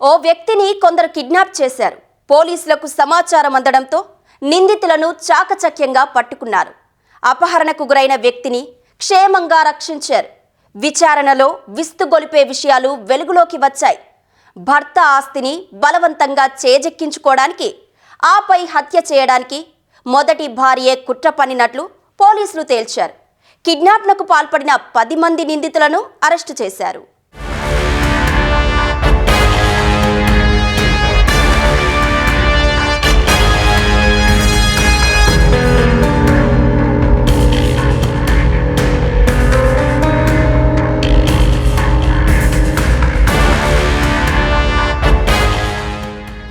ఓ వ్యక్తిని కొందరు కిడ్నాప్ చేశారు. పోలీసులకు సమాచారం అందడంతో నిందితులను చాకచక్యంగా పట్టుకున్నారు. అపహరణకు గురైన వ్యక్తిని క్షేమంగా రక్షించారు. విచారణలో విస్తుగొలిపే విషయాలు వెలుగులోకి వచ్చాయి. భర్త ఆస్తిని బలవంతంగా చేజెక్కించుకోవడానికి ఆపై హత్య చేయడానికి మొదటి భార్యే కుట్ర పనినట్లు పోలీసులు తేల్చారు. కిడ్నాప్లకు పాల్పడిన పది మంది నిందితులను అరెస్టు చేశారు.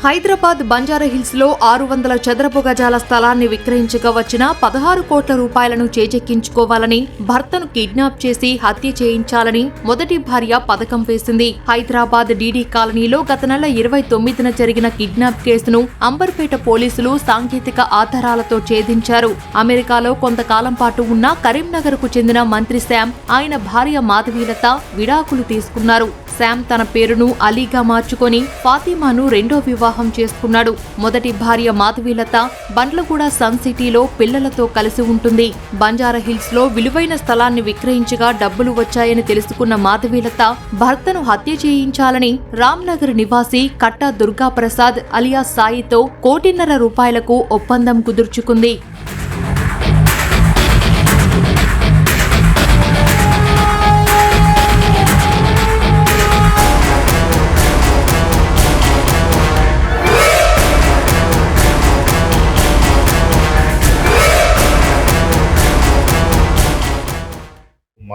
హైదరాబాద్ బంజారాహిల్స్లో ఆరు వందల చదరపు గజాల స్థలాన్ని విక్రయించగా వచ్చిన పదహారు కోట్ల రూపాయలను చేజెక్కించుకోవాలని భర్తను కిడ్నాప్ చేసి హత్య చేయించాలని మొదటి భార్య పథకం వేసింది. హైదరాబాద్ డీడీ కాలనీలో గత నెల ఇరవై తొమ్మిదిన జరిగిన కిడ్నాప్ కేసును అంబర్పేట పోలీసులు సాంకేతిక ఆధారాలతో ఛేదించారు. అమెరికాలో కొంతకాలం పాటు ఉన్న కరీంనగర్కు చెందిన మంత్రి శామ్ ఆయన భార్య మాధవీలత విడాకులు తీసుకున్నారు. శామ్ తన పేరును అలీగా మార్చుకొని ఫాతిమాను రెండో వివాహం చేసుకున్నాడు. మొదటి భార్య మాధవీలత బండ్లగూడ సన్ సిటీలో పిల్లలతో కలిసి ఉంటుంది. బంజారా హిల్స్లో విలువైన స్థలాన్ని విక్రయించగా డబ్బులు వచ్చాయని తెలుసుకున్న మాధవీలత భర్తను హత్య చేయించాలని రామ్నగర్ నివాసి కట్టా దుర్గాప్రసాద్ అలియా సాయితో కోటిన్నర రూపాయలకు ఒప్పందం కుదుర్చుకుంది.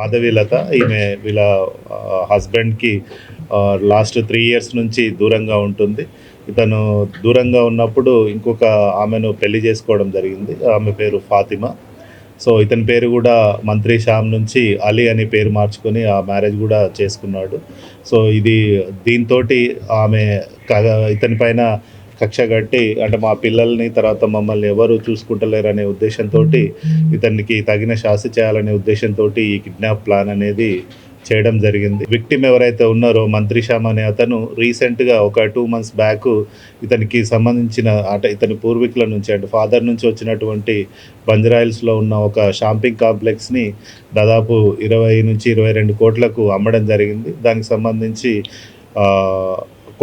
మాధవీలత ఈమె వీళ్ళ హస్బెండ్కి లాస్ట్ త్రీ ఇయర్స్ నుంచి దూరంగా ఉంటుంది. ఇతను దూరంగా ఉన్నప్పుడు ఇంకొక ఆమెను పెళ్ళి చేసుకోవడం జరిగింది. ఆమె పేరు ఫాతిమా. సో ఇతని పేరు కూడా మంత్రి శ్యామ్ నుంచి అలీ అని పేరు మార్చుకొని ఆ మ్యారేజ్ కూడా చేసుకున్నాడు. సో ఇది దీంతో ఆమె క- ఇతని పైన కక్ష కట్టి అంటే మా పిల్లల్ని తర్వాత మమ్మల్ని ఎవరు చూసుకుంటలేరు అనే ఉద్దేశంతో ఇతనికి తగిన శాస్తి చేయాలనే ఉద్దేశంతో ఈ కిడ్నాప్ ప్లాన్ అనేది చేయడం జరిగింది. విక్టిమ్ ఎవరైతే ఉన్నారో మంత్రి శ్యామ్ అనే అతను రీసెంట్గా ఒక టూ మంత్స్ బ్యాక్ ఇతనికి సంబంధించిన అంటే ఇతని పూర్వీకుల నుంచి అంటే ఫాదర్ నుంచి వచ్చినటువంటి బంజరాయిల్స్లో ఉన్న ఒక షాంపింగ్ కాంప్లెక్స్ని దాదాపు ఇరవై నుంచి ఇరవై రెండు కోట్లకు అమ్మడం జరిగింది. దానికి సంబంధించి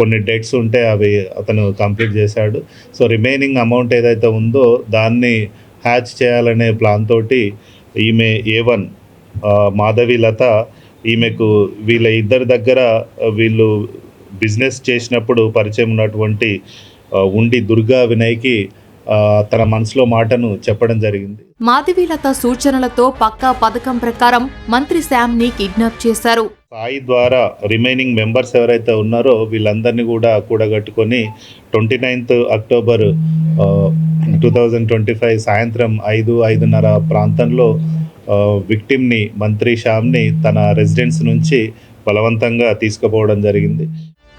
కొన్ని డెట్స్ ఉంటే అవి అతను కంప్లీట్ చేశాడు. సో రిమైనింగ్ అమౌంట్ ఏదైతే ఉందో దాన్ని హ్యాచ్ చేయాలనే ప్లాన్ తోటి ఈమె ఏ వన్ మాధవి లత ఈమెకు వీళ్ళ ఇద్దరి దగ్గర వీళ్ళు బిజినెస్ చేసినప్పుడు పరిచయం ఉన్నటువంటి ఉండి దుర్గా వినయ్కి తన మనసులో మాటను చెప్పడం జరిగింది. మాధవీలత సూచనలతో పక్కా పథకం ప్రకారం మంత్రి శామ్ని కిడ్నాప్ చేశారు. సాయి ద్వారా రిమైనింగ్ మెంబర్స్ ఎవరైతే ఉన్నారో వీళ్ళందరినీ కూడా కూడగట్టుకొని twenty ninth October two thousand twenty five సాయంత్రం ఐదు ఐదున్నర ప్రాంతంలో విక్టిమ్ని మంత్రి శ్యామ్ని తన రెసిడెన్స్ నుంచి బలవంతంగా తీసుకుపోవడం జరిగింది.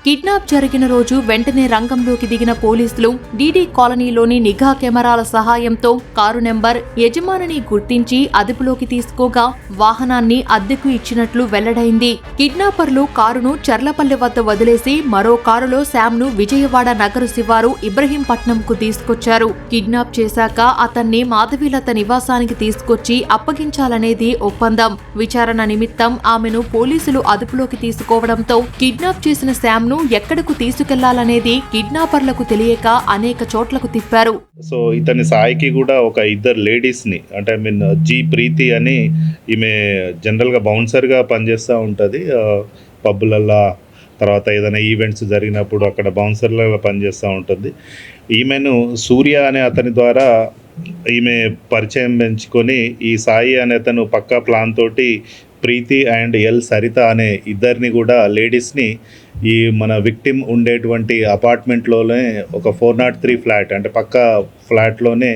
కిడ్నాప్ జరిగిన రోజు వెంటనే రంగంలోకి దిగిన పోలీసులు డీడీ కాలనీలోని నిఘా కెమెరాల సహాయంతో కారు నెంబర్ యజమానిని గుర్తించి అదుపులోకి తీసుకోగా వాహనాన్ని అద్దెకు ఇచ్చినట్లు వెల్లడైంది. కిడ్నాపర్లు కారును చర్లపల్లి వద్ద వదిలేసి మరో కారులో శామ్ను విజయవాడ నగరు శివారు ఇబ్రహీంపట్నంకు తీసుకొచ్చారు. కిడ్నాప్ చేశాక అతన్ని మాధవీలత నివాసానికి తీసుకొచ్చి అప్పగించాలనేది ఒప్పందం. విచారణ నిమిత్తం ఆమెను పోలీసులు అదుపులోకి తీసుకోవడంతో కిడ్నాప్ చేసిన శామ్ ను ఎక్కడకు తీసుకెళ్ళాలనేది కిడ్నాపర్లకు తెలియక అనేక చోట్లకు తిప్పారు. సో ఇతని సాయికి కూడా ఒక ఇద్దరు లేడీస్ని అంటే ఐ మీన్ జీ ప్రీతి అని ఈమె జనరల్గా బౌన్సర్గా పనిచేస్తూ ఉంటుంది. పబ్బులల్లా తర్వాత ఏదైనా ఈవెంట్స్ జరిగినప్పుడు అక్కడ బౌన్సర్లుగా పనిచేస్తూ ఉంటుంది. ఈమెను సూర్య అనే అతని ద్వారా ఈమె పరిచయం పెంచుకొని ఈ సాయి అనే అతను పక్కా ప్లాన్ తోటి ప్రీతి అండ్ ఎల్ సరిత అనే ఇద్దరిని కూడా లేడీస్ని ఈ మన విక్టిమ్ ఉండేటువంటి అపార్ట్మెంట్లోనే ఒక ఫోర్ నాట్ త్రీ ఫ్లాట్ అంటే పక్క ఫ్లాట్లోనే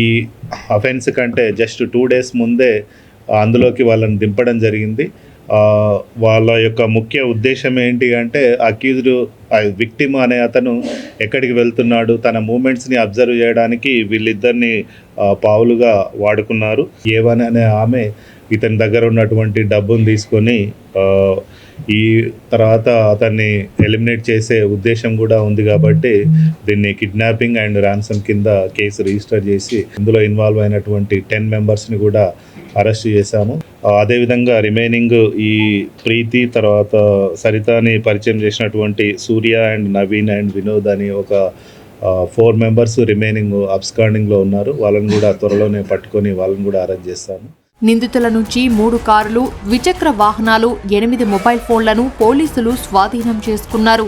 ఈ అఫెన్స్ కంటే జస్ట్ టూ డేస్ ముందే అందులోకి వాళ్ళని దింపడం జరిగింది. వాళ్ళ యొక్క ముఖ్య ఉద్దేశం ఏంటి అంటే అక్యూజ్డ్ విక్టిమ్ అనే అతను ఎక్కడికి వెళ్తున్నాడు తన మూమెంట్స్ని అబ్జర్వ్ చేయడానికి వీళ్ళిద్దరిని పావులుగా వాడుకున్నారు. ఏవన్ అనే ఆమె ఇతని దగ్గర ఉన్నటువంటి డబ్బును తీసుకొని ఈ తర్వాత అతన్ని ఎలిమినేట్ చేసే ఉద్దేశం కూడా ఉంది కాబట్టి దీన్ని కిడ్నాపింగ్ అండ్ ర్యాన్సమ్ కింద కేసు రిజిస్టర్ చేసి ఇందులో ఇన్వాల్వ్ అయినటువంటి టెన్ మెంబర్స్ని కూడా అరెస్ట్ చేశాము. అదేవిధంగా రిమైనింగ్ ఈ ప్రీతి తర్వాత సరితాని పరిచయం చేసినటువంటి సూర్య అండ్ నవీన్ అండ్ వినోద్ అని ఒక ఫోర్ మెంబర్స్ రిమైనింగ్ అబ్స్కాండింగ్లో ఉన్నారు. వాళ్ళని కూడా త్వరలోనే పట్టుకొని వాళ్ళని కూడా అరెస్ట్ చేస్తాము. నిందితుల నుంచి మూడు కారులు ద్విచక్ర వాహనాలు ఎనిమిది మొబైల్ ఫోన్లను పోలీసులు స్వాధీనం చేసుకున్నారు.